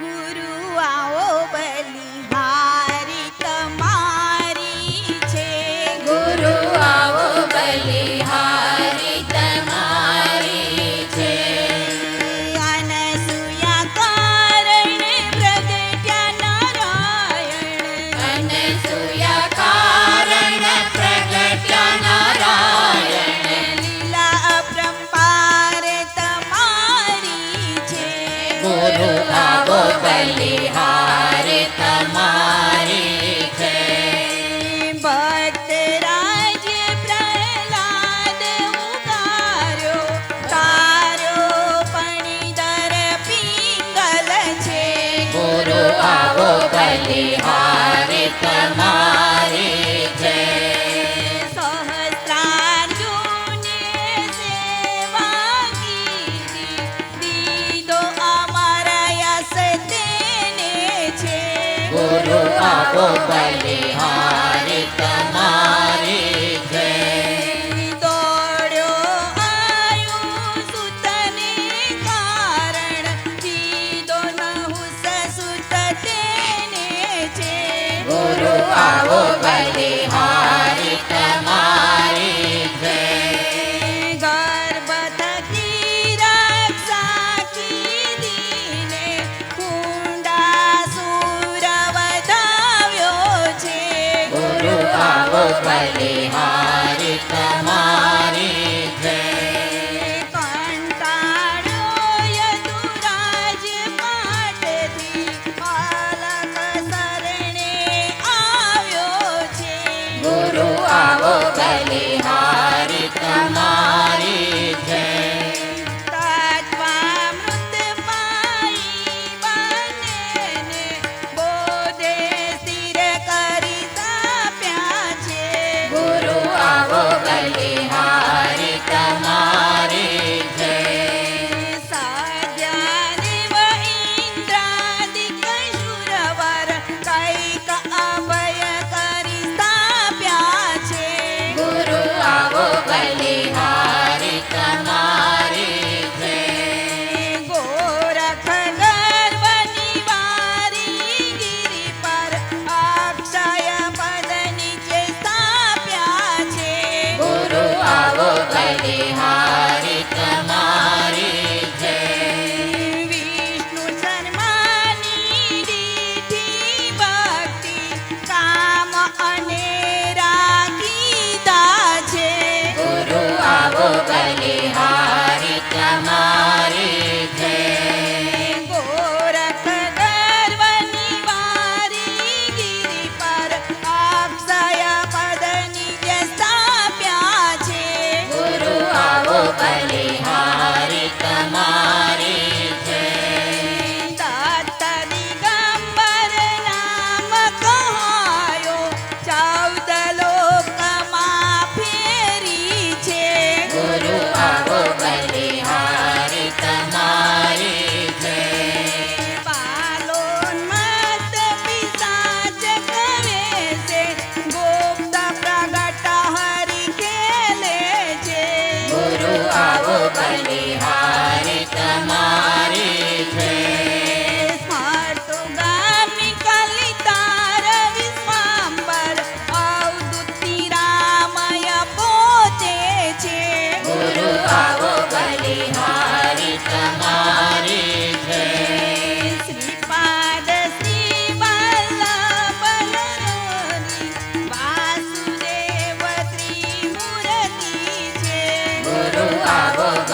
ગુરુ બલિહારી તમારી છે ભક્તરાજ પ્રહલાદ ઉગાર્યો તારો પણિદર પિંગલ છે ગુરુ આવો બલિહારી તમારી को बलिहार Hari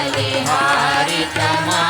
बलिहारी तमा